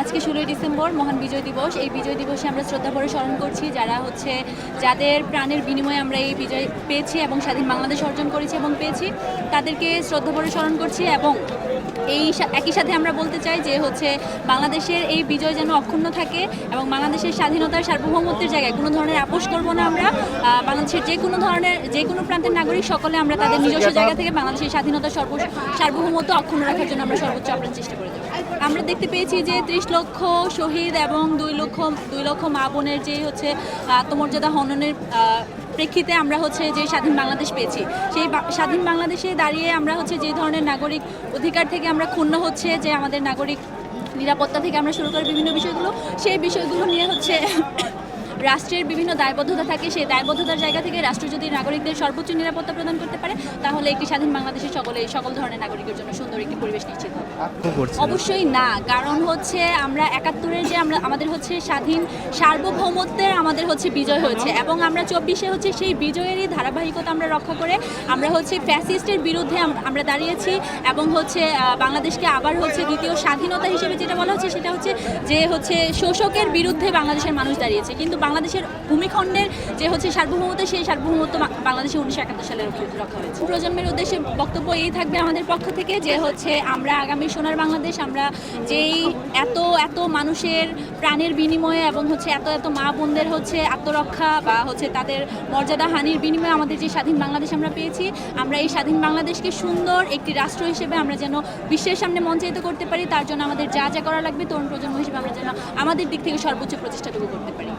আজকে ষোলোই ডিসেম্বর মহান বিজয় দিবস। এই বিজয় দিবসে আমরা শ্রদ্ধাভরে স্মরণ করছি যারা হচ্ছে যাদের প্রাণের বিনিময়ে আমরা এই বিজয় পেয়েছি এবং স্বাধীন বাংলাদেশ অর্জন করেছি এবং পেয়েছি তাদেরকে শ্রদ্ধাভরে স্মরণ করছি এবং এই একই সাথে আমরা বলতে চাই যে হচ্ছে বাংলাদেশের এই বিজয় যেন অক্ষুণ্ণ থাকে এবং বাংলাদেশের স্বাধীনতার সার্বভৌমত্বের জায়গায় কোনো ধরনের আপোষ করব না আমরা। বাংলাদেশের যে কোনো ধরনের যে কোনো প্রান্তের নাগরিক সকলে আমরা তাদের নিজস্ব জায়গা থেকে বাংলাদেশের স্বাধীনতা সর্ব সার্বভৌমত্ব অক্ষুণ্ণ রাখার জন্য আমরা সর্বোচ্চ আপ্রাণ চেষ্টা করে যাব। আমরা দেখতে পেয়েছি যে ত্রিশ লক্ষ শহীদ এবং দুই লক্ষ দুই লক্ষ মা বোনের যে হচ্ছে আত্মমর্যাদা হননের প্রেক্ষিতে আমরা হচ্ছে যে স্বাধীন বাংলাদেশ পেয়েছি। সেই স্বাধীন বাংলাদেশে দাঁড়িয়ে আমরা হচ্ছে যে ধরনের নাগরিক অধিকার থেকে আমরা ক্ষুণ্ণ হচ্ছে, যে আমাদের নাগরিক নিরাপত্তা থেকে আমরা শুরু করি বিভিন্ন বিষয়গুলো, সেই বিষয়গুলো নিয়ে হচ্ছে রাষ্ট্রের বিভিন্ন দায়বদ্ধতা থাকে সেই দায়বদ্ধতার জায়গা থেকে রাষ্ট্র যদি নাগরিকদের সর্বোচ্চ নিরাপত্তা প্রদান করতে পারে তাহলে একটি স্বাধীন বাংলাদেশের সকলে সকল ধরনের নাগরিকের জন্য সুন্দর একটি পরিবেশ নিশ্চিত হবে। অবশ্যই না কারণ হচ্ছে আমরা একাত্তরের যে আমরা আমাদের হচ্ছে স্বাধীন সার্বভৌমত্বের আমাদের হচ্ছে বিজয় হয়েছে এবং আমরা চব্বিশে হচ্ছে সেই বিজয়েরই ধারাবাহিকতা আমরা রক্ষা করে আমরা হচ্ছে ফ্যাসিস্টের বিরুদ্ধে আমরা দাঁড়িয়েছি এবং হচ্ছে বাংলাদেশকে আবার হচ্ছে দ্বিতীয় স্বাধীনতা হিসেবে যেটা বলা হচ্ছে সেটা হচ্ছে যে হচ্ছে শোষকের বিরুদ্ধে বাংলাদেশের মানুষ দাঁড়িয়েছে। কিন্তু বাংলাদেশের ভূমিখণ্ডের যে হচ্ছে সার্বভৌমত্ব, সেই সার্বভৌমত্ব বাংলাদেশে উনিশশো একাত্তর সালে রক্ষা হয়েছে। প্রজন্মের উদ্দেশ্যে বক্তব্য এই থাকবে আমাদের পক্ষ থেকে যে হচ্ছে আমরা আগামী সোনার বাংলাদেশ, আমরা যেই এত এত মানুষের প্রাণের বিনিময়ে এবং হচ্ছে এত এত মা বোনদের হচ্ছে আত্মরক্ষা বা হচ্ছে তাদের মর্যাদা, হানির বিনিময়ে আমাদের যে স্বাধীন বাংলাদেশ আমরা পেয়েছি, আমরা এই স্বাধীন বাংলাদেশকে সুন্দর একটি রাষ্ট্র হিসেবে আমরা যেন বিশ্বের সামনে মঞ্চায়িত করতে পারি, তার জন্য আমাদের যা যা করা লাগবে তরুণ প্রজন্ম হিসেবে আমরা যেন আমাদের দিক থেকে সর্বোচ্চ প্রচেষ্টাটুকু করতে পারি।